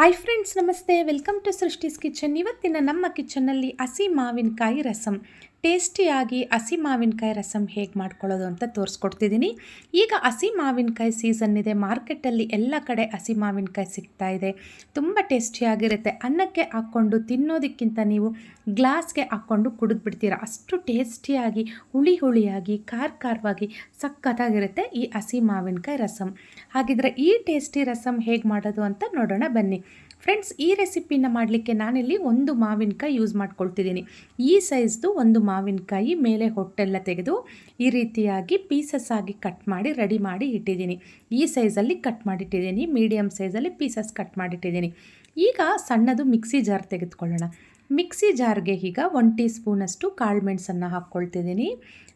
Hi friends ನಮಸ್ತೆ. Welcome to ಸೃಷ್ಟಿಸ್ kitchen ಇವತ್ತಿನ ನಮ್ಮ ಕಿಚನ್ನಲ್ಲಿ ಹಸಿ ಮಾವಿನಕಾಯಿ ರಸಂ. ಟೇಸ್ಟಿಯಾಗಿ ಹಸಿ ಮಾವಿನಕಾಯಿ ರಸಂ ಹೇಗೆ ಮಾಡ್ಕೊಳ್ಳೋದು ಅಂತ ತೋರಿಸ್ಕೊಡ್ತಿದ್ದೀನಿ. ಈಗ ಹಸಿ ಮಾವಿನಕಾಯಿ ಸೀಸನ್ ಇದೆ. ಮಾರ್ಕೆಟಲ್ಲಿ ಎಲ್ಲ ಕಡೆ ಹಸಿ ಮಾವಿನಕಾಯಿ ಸಿಗ್ತಾ ಇದೆ. ತುಂಬ ಟೇಸ್ಟಿಯಾಗಿರುತ್ತೆ. ಅನ್ನಕ್ಕೆ ಹಾಕ್ಕೊಂಡು ತಿನ್ನೋದಕ್ಕಿಂತ ನೀವು ಗ್ಲಾಸ್ಗೆ ಹಾಕ್ಕೊಂಡು ಕುಡಿದ್ಬಿಡ್ತೀರ. ಅಷ್ಟು ಟೇಸ್ಟಿಯಾಗಿ, ಹುಳಿ ಹುಳಿಯಾಗಿ, ಖಾರ ಖಾರವಾಗಿ ಸಖತ್ತಾಗಿರುತ್ತೆ ಈ ಹಸಿ ಮಾವಿನಕಾಯಿ ರಸಂ. ಹಾಗಿದ್ರೆ ಈ ಟೇಸ್ಟಿ ರಸಂ ಹೇಗೆ ಮಾಡೋದು ಅಂತ ನೋಡೋಣ ಬನ್ನಿ. ಫ್ರೆಂಡ್ಸ್ ಈ ರೆಸಿಪಿನ ಮಾಡಲಿಕ್ಕೆ ನಾನಿಲ್ಲಿ ಒಂದು ಮಾವಿನಕಾಯಿ ಯೂಸ್ ಮಾಡ್ಕೊಳ್ತಿದ್ದೀನಿ. ಈ ಸೈಜ್ದು ಒಂದು ಮಾವಿನಕಾಯಿ ಮೇಲೆ ಹೊಟ್ಟೆಲ್ಲ ತೆಗೆದು ಈ ರೀತಿಯಾಗಿ ಪೀಸಸ್ ಆಗಿ ಕಟ್ ಮಾಡಿ ರೆಡಿ ಮಾಡಿ ಇಟ್ಟಿದ್ದೀನಿ. ಈ ಸೈಜಲ್ಲಿ ಕಟ್ ಮಾಡಿಟ್ಟಿದ್ದೀನಿ ಮೀಡಿಯಮ್ ಸೈಜಲ್ಲಿ ಪೀಸಸ್ ಕಟ್ ಮಾಡಿಟ್ಟಿದ್ದೀನಿ. ಈಗ ಸಣ್ಣದು ಮಿಕ್ಸಿ ಜಾರ್ ತೆಗೆದುಕೊಳ್ಳೋಣ. ಮಿಕ್ಸಿ ಜಾರ್ಗೆ ಈಗ ಒನ್ ಟೀ ಸ್ಪೂನಷ್ಟು ಕಾಳುಮೆಣಸನ್ನು ಹಾಕ್ಕೊಳ್ತಿದ್ದೀನಿ.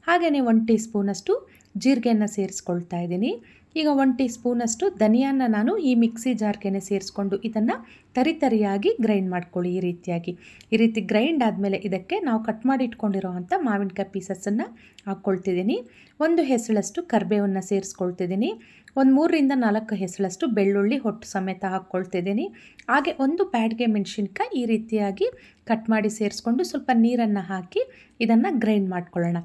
ಹಾಗೆಯೇ ಒನ್ ಟೀ ಸ್ಪೂನಷ್ಟು ಜೀರಿಗೆಯನ್ನು ಸೇರಿಸ್ಕೊಳ್ತಾ ಇದ್ದೀನಿ. ಈಗ ಒನ್ ಟೀ ಸ್ಪೂನಷ್ಟು ಧನಿಯಾನ ನಾನು ಈ ಮಿಕ್ಸಿ ಜಾರ್ಗೆನೆ ಸೇರಿಸ್ಕೊಂಡು ಇದನ್ನು ತರಿತರಿಯಾಗಿ ಗ್ರೈಂಡ್ ಮಾಡ್ಕೊಳ್ಳಿ ಈ ರೀತಿಯಾಗಿ. ಈ ರೀತಿ ಗ್ರೈಂಡ್ ಆದಮೇಲೆ ಇದಕ್ಕೆ ನಾವು ಕಟ್ ಮಾಡಿ ಇಟ್ಕೊಂಡಿರೋ ಅಂಥ ಮಾವಿನಕಾಯಿ ಪೀಸಸ್ಸನ್ನು ಹಾಕ್ಕೊಳ್ತಿದ್ದೀನಿ. ಒಂದು ಹೆಸಳಷ್ಟು ಕರ್ಬೇವನ್ನು ಸೇರಿಸ್ಕೊಳ್ತಿದ್ದೀನಿ. ಒಂದು ಮೂರರಿಂದ ನಾಲ್ಕು ಹೆಸಳಷ್ಟು ಬೆಳ್ಳುಳ್ಳಿ ಹೊಟ್ಟು ಸಮೇತ ಹಾಕ್ಕೊಳ್ತಿದ್ದೀನಿ. ಹಾಗೆ ಒಂದು ಪ್ಯಾಡ್ಗೆ ಮೆಣಸಿನ್ಕಾಯಿ ಈ ರೀತಿಯಾಗಿ ಕಟ್ ಮಾಡಿ ಸೇರಿಸ್ಕೊಂಡು ಸ್ವಲ್ಪ ನೀರನ್ನು ಹಾಕಿ ಇದನ್ನು ಗ್ರೈಂಡ್ ಮಾಡ್ಕೊಳ್ಳೋಣ.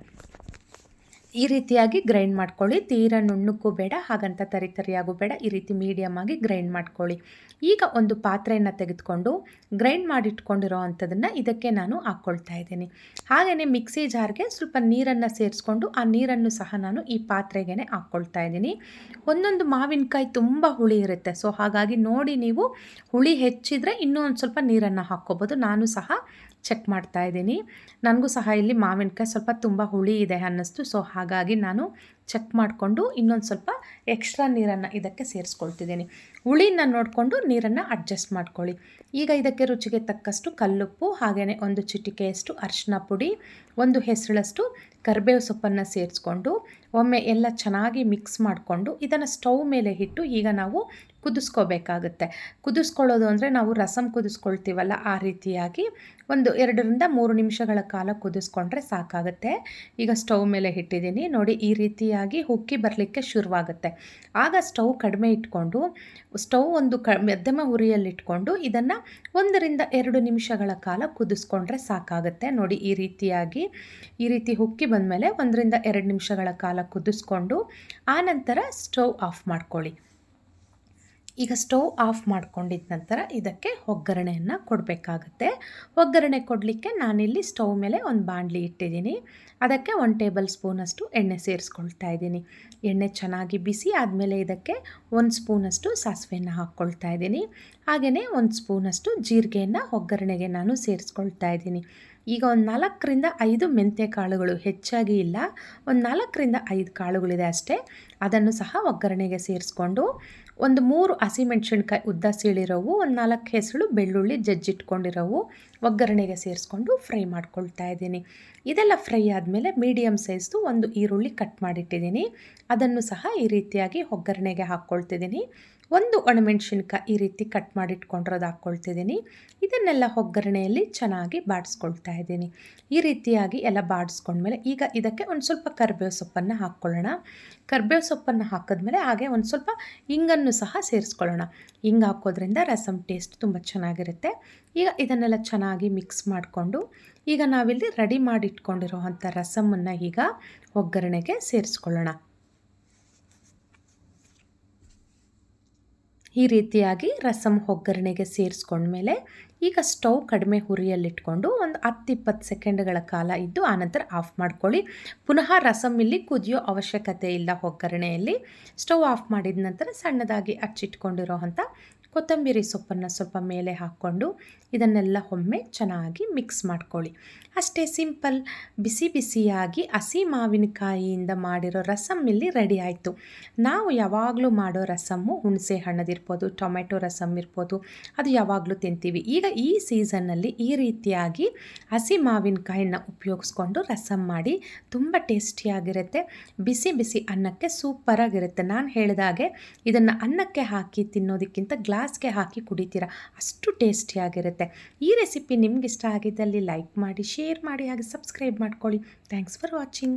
ಈ ರೀತಿಯಾಗಿ ಗ್ರೈಂಡ್ ಮಾಡ್ಕೊಳ್ಳಿ. ತೀರ ನುಣ್ಣಕ್ಕೂ ಬೇಡ, ಹಾಗಂತ ತರಿ ತರಿಯಾಗೂ ಬೇಡ. ಈ ರೀತಿ ಮೀಡಿಯಮ್ ಆಗಿ ಗ್ರೈಂಡ್ ಮಾಡ್ಕೊಳ್ಳಿ. ಈಗ ಒಂದು ಪಾತ್ರೆಯನ್ನು ತೆಗೆದುಕೊಂಡು ಗ್ರೈಂಡ್ ಮಾಡಿಟ್ಕೊಂಡಿರೋ ಅಂಥದ್ದನ್ನು ಇದಕ್ಕೆ ನಾನು ಹಾಕ್ಕೊಳ್ತಾ ಇದ್ದೀನಿ. ಹಾಗೆಯೇ ಮಿಕ್ಸಿ ಜಾರ್ಗೆ ಸ್ವಲ್ಪ ನೀರನ್ನು ಸೇರಿಸ್ಕೊಂಡು ಆ ನೀರನ್ನು ಸಹ ನಾನು ಈ ಪಾತ್ರೆಗೆ ಹಾಕ್ಕೊಳ್ತಾ ಇದ್ದೀನಿ. ಒಂದೊಂದು ಮಾವಿನಕಾಯಿ ತುಂಬ ಹುಳಿ ಇರುತ್ತೆ. ಸೊ ಹಾಗಾಗಿ ನೋಡಿ ನೀವು ಹುಳಿ ಹೆಚ್ಚಿದರೆ ಇನ್ನೂ ಒಂದು ಸ್ವಲ್ಪ ನೀರನ್ನು ಹಾಕ್ಕೋಬೋದು. ನಾನು ಸಹ ಚೆಕ್ ಮಾಡ್ತಾ ಇದ್ದೀನಿ. ನನಗೂ ಸಹ ಇಲ್ಲಿ ಮಾವಿನಕಾಯಿ ಸ್ವಲ್ಪ ತುಂಬ ಹುಳಿ ಇದೆ ಅನ್ನಿಸ್ತು. ಸೊ ಹಾಗಾಗಿ ನಾನು ಚೆಕ್ ಮಾಡಿಕೊಂಡು ಇನ್ನೊಂದು ಸ್ವಲ್ಪ ಎಕ್ಸ್ಟ್ರಾ ನೀರನ್ನು ಇದಕ್ಕೆ ಸೇರಿಸ್ಕೊಳ್ತಿದ್ದೀನಿ. ಹುಳಿನ ನೋಡಿಕೊಂಡು ನೀರನ್ನು ಅಡ್ಜಸ್ಟ್ ಮಾಡ್ಕೊಳ್ಳಿ. ಈಗ ಇದಕ್ಕೆ ರುಚಿಗೆ ತಕ್ಕಷ್ಟು ಕಲ್ಲುಪ್ಪು ಹಾಗೆಯೇ ಒಂದು ಚಿಟಿಕೆಯಷ್ಟು ಅರಿಶಿನ ಪುಡಿ, ಒಂದು ಹೆಸರಳಷ್ಟು ಕರಿಬೇವು ಸೊಪ್ಪನ್ನು ಸೇರಿಸ್ಕೊಂಡು ಒಮ್ಮೆ ಎಲ್ಲ ಚೆನ್ನಾಗಿ ಮಿಕ್ಸ್ ಮಾಡಿಕೊಂಡು ಇದನ್ನು ಸ್ಟೌವ್ ಮೇಲೆ ಇಟ್ಟು ಈಗ ನಾವು ಕುದಿಸ್ಕೋಬೇಕಾಗುತ್ತೆ. ಕುದಿಸ್ಕೊಳ್ಳೋದು ಅಂದರೆ ನಾವು ರಸಂ ಕುದಿಸ್ಕೊಳ್ತೀವಲ್ಲ ಆ ರೀತಿಯಾಗಿ ಒಂದು ಎರಡರಿಂದ ಮೂರು ನಿಮಿಷಗಳ ಕಾಲ ಕುದಿಸ್ಕೊಂಡ್ರೆ ಸಾಕಾಗುತ್ತೆ. ಈಗ ಸ್ಟವ್ ಮೇಲೆ ಇಟ್ಟಿದ್ದೀನಿ. ನೋಡಿ ಈ ರೀತಿಯಾಗಿ ಉಕ್ಕಿ ಬರಲಿಕ್ಕೆ ಶುರುವಾಗುತ್ತೆ. ಆಗ ಸ್ಟವ್ ಕಡಿಮೆ ಇಟ್ಕೊಂಡು, ಸ್ಟವ್ ಒಂದು ಕ, ಮಧ್ಯಮ ಉರಿಯಲ್ಲಿಟ್ಕೊಂಡು ಇದನ್ನು ಒಂದರಿಂದ ಎರಡು ನಿಮಿಷಗಳ ಕಾಲ ಕುದಿಸ್ಕೊಂಡ್ರೆ ಸಾಕಾಗುತ್ತೆ. ನೋಡಿ, ಈ ರೀತಿಯಾಗಿ, ಈ ರೀತಿ ಉಕ್ಕಿ ಬಂದಮೇಲೆ ಒಂದರಿಂದ ಎರಡು ನಿಮಿಷಗಳ ಕಾಲ ಕುದಿಸ್ಕೊಂಡು, ಆನಂತರ ಸ್ಟವ್ ಆಫ್ ಮಾಡ್ಕೊಳ್ಳಿ. ಈಗ ಸ್ಟವ್ ಆಫ್ ಮಾಡ್ಕೊಂಡಿದ್ದ ನಂತರ ಇದಕ್ಕೆ ಒಗ್ಗರಣೆಯನ್ನು ಕೊಡಬೇಕಾಗತ್ತೆ. ಒಗ್ಗರಣೆ ಕೊಡಲಿಕ್ಕೆ ನಾನಿಲ್ಲಿ ಸ್ಟವ್ ಮೇಲೆ ಒಂದು ಬಾಣಲಿ ಇಟ್ಟಿದ್ದೀನಿ. ಅದಕ್ಕೆ ಒಂದು ಟೇಬಲ್ ಸ್ಪೂನಷ್ಟು ಎಣ್ಣೆ ಸೇರಿಸ್ಕೊಳ್ತಾ ಇದ್ದೀನಿ. ಎಣ್ಣೆ ಚೆನ್ನಾಗಿ ಬಿಸಿ ಆದಮೇಲೆ ಇದಕ್ಕೆ ಒಂದು ಸ್ಪೂನಷ್ಟು ಸಾಸಿವೆಯನ್ನು ಹಾಕ್ಕೊಳ್ತಾ ಇದ್ದೀನಿ. ಹಾಗೆಯೇ ಒಂದು ಸ್ಪೂನಷ್ಟು ಜೀರಿಗೆಯನ್ನು, ಒಗ್ಗರಣೆಗೆ ನಾನು ಸೇರಿಸ್ಕೊಳ್ತಾ ಇದ್ದೀನಿ. ಈಗ ಒಂದು ನಾಲ್ಕರಿಂದ ಐದು ಮೆಂತ್ಯ ಕಾಳುಗಳು ಹೆಚ್ಚಾಗಿ ಇಲ್ಲ, ಒಂದು ನಾಲ್ಕರಿಂದ ಐದು ಕಾಳುಗಳಿದೆ ಅಷ್ಟೇ. ಅದನ್ನು ಸಹ ಒಗ್ಗರಣೆಗೆ ಸೇರಿಸ್ಕೊಂಡು ಒಂದು ಮೂರು ಹಸಿಮೆಣ್ಸಿನ್ಕಾಯಿ ಉದ್ದ ಸೀಳಿರೋವು, ಒಂದು ನಾಲ್ಕು ಹೆಸರು ಬೆಳ್ಳುಳ್ಳಿ ಜಜ್ಜಿಟ್ಕೊಂಡಿರೋವು ಒಗ್ಗರಣೆಗೆ ಸೇರಿಸ್ಕೊಂಡು ಫ್ರೈ ಮಾಡ್ಕೊಳ್ತಾ ಇದ್ದೀನಿ. ಇದೆಲ್ಲ ಫ್ರೈ ಆದಮೇಲೆ ಮೀಡಿಯಮ್ ಸೈಜ್ದು ಒಂದು ಈರುಳ್ಳಿ ಕಟ್ ಮಾಡಿಟ್ಟಿದ್ದೀನಿ. ಅದನ್ನು ಸಹ ಈ ರೀತಿಯಾಗಿ ಒಗ್ಗರಣೆಗೆ ಹಾಕ್ಕೊಳ್ತಿದ್ದೀನಿ. ಒಂದು ಒಣಮೆಣ್ಸಿನ್ಕಾಯಿ ಈ ರೀತಿ ಕಟ್ ಮಾಡಿಟ್ಕೊಂಡಿರೋದು ಹಾಕ್ಕೊಳ್ತಿದ್ದೀನಿ. ಇದನ್ನೆಲ್ಲ ಒಗ್ಗರಣೆಯಲ್ಲಿ ಚೆನ್ನಾಗಿ ಬಾಡಿಸ್ಕೊಳ್ತಾ ಇದ್ದೀನಿ. ಈ ರೀತಿಯಾಗಿ ಎಲ್ಲ ಬಾಡಿಸ್ಕೊಂಡ್ಮೇಲೆ ಈಗ ಇದಕ್ಕೆ ಒಂದು ಸ್ವಲ್ಪ ಕರ್ಬೇವು ಸೊಪ್ಪನ್ನು ಹಾಕ್ಕೊಳ್ಳೋಣ. ಕರ್ಬೇವು ಸೊಪ್ಪನ್ನು ಹಾಕಿದ್ಮೇಲೆ ಹಾಗೆ ಒಂದು ಸ್ವಲ್ಪ ಹಿಂಗನ್ನು ಸಹ ಸೇರಿಸ್ಕೊಳ್ಳೋಣ. ಹಿಂಗೆ ಹಾಕೋದ್ರಿಂದ ರಸಮ್ ಟೇಸ್ಟ್ ತುಂಬ ಚೆನ್ನಾಗಿರುತ್ತೆ. ಈಗ ಇದನ್ನೆಲ್ಲ ಚೆನ್ನಾಗಿ ಮಿಕ್ಸ್ ಮಾಡಿಕೊಂಡು ಈಗ ನಾವಿಲ್ಲಿ ರೆಡಿ ಮಾಡಿಟ್ಕೊಂಡಿರೋ ಅಂಥ ರಸಮನ್ನು ಈಗ ಒಗ್ಗರಣೆಗೆ ಸೇರಿಸ್ಕೊಳ್ಳೋಣ. ಈ ರೀತಿಯಾಗಿ ರಸಮ್ ಒಗ್ಗರಣೆಗೆ ಸೇರಿಸ್ಕೊಂಡ್ಮೇಲೆ ಈಗ ಸ್ಟವ್ ಕಡಿಮೆ ಹುರಿಯಲ್ಲಿಟ್ಕೊಂಡು ಒಂದು ಹತ್ತು ಇಪ್ಪತ್ತು ಸೆಕೆಂಡ್ಗಳ ಕಾಲ ಇದ್ದು ಆನಂತರ ಆಫ್ ಮಾಡ್ಕೊಳ್ಳಿ. ಪುನಃ ರಸಮ್ ಇಲ್ಲಿ ಕುದಿಯೋ ಅವಶ್ಯಕತೆ ಇಲ್ಲ ಒಗ್ಗರಣೆಯಲ್ಲಿ. ಸ್ಟವ್ ಆಫ್ ಮಾಡಿದ ನಂತರ ಸಣ್ಣದಾಗಿ ಹಚ್ಚಿಟ್ಕೊಂಡಿರೋ ಅಂಥ ಕೊತ್ತಂಬರಿ ಸೊಪ್ಪನ್ನು ಸ್ವಲ್ಪ ಮೇಲೆ ಹಾಕ್ಕೊಂಡು ಇದನ್ನೆಲ್ಲ ಒಮ್ಮೆ ಚೆನ್ನಾಗಿ ಮಿಕ್ಸ್ ಮಾಡ್ಕೊಳ್ಳಿ. ಅಷ್ಟೇ ಸಿಂಪಲ್ ಬಿಸಿ ಬಿಸಿಯಾಗಿ ಹಸಿ ಮಾವಿನಕಾಯಿಯಿಂದ ಮಾಡಿರೋ ರಸಮ್ ಇಲ್ಲಿ ರೆಡಿ ಆಯಿತು. ನಾವು ಯಾವಾಗಲೂ ಮಾಡೋ ರಸಮ್ಮು ಹುಣಸೆ ಹಣ್ಣದಿರ್ಬೋದು ಟೊಮೆಟೊ ರಸಮ್ ಇರ್ಬೋದು, ಅದು ಯಾವಾಗಲೂ ತಿಂತೀವಿ. ಈಗ ಈ ಸೀಸನ್ನಲ್ಲಿ ಈ ರೀತಿಯಾಗಿ ಹಸಿ ಮಾವಿನಕಾಯಿನ ಉಪಯೋಗಿಸ್ಕೊಂಡು ರಸಮ್ ಮಾಡಿ ತುಂಬ ಟೇಸ್ಟಿಯಾಗಿರುತ್ತೆ. ಬಿಸಿ ಬಿಸಿ ಅನ್ನಕ್ಕೆ ಸೂಪರಾಗಿರುತ್ತೆ. ನಾನು ಹೇಳಿದಾಗೆ ಇದನ್ನು ಅನ್ನಕ್ಕೆ ಹಾಕಿ ತಿನ್ನೋದಕ್ಕಿಂತ ಗ್ಲಾಸ್ಗೆ ಹಾಕಿ ಕುಡಿತೀರ, ಅಷ್ಟು ಟೇಸ್ಟಿಯಾಗಿರುತ್ತೆ ಈ ರೆಸಿಪಿ ನಿಮ್ಗೆ ಇಷ್ಟ ಆಗಿದ್ದಲ್ಲಿ ಲೈಕ್ ಮಾಡಿ, ಶೇರ್ ಮಾಡಿ, ಹಾಗೆ ಸಬ್ಸ್ಕ್ರೈಬ್ ಮಾಡ್ಕೊಳ್ಳಿ. Thanks for watching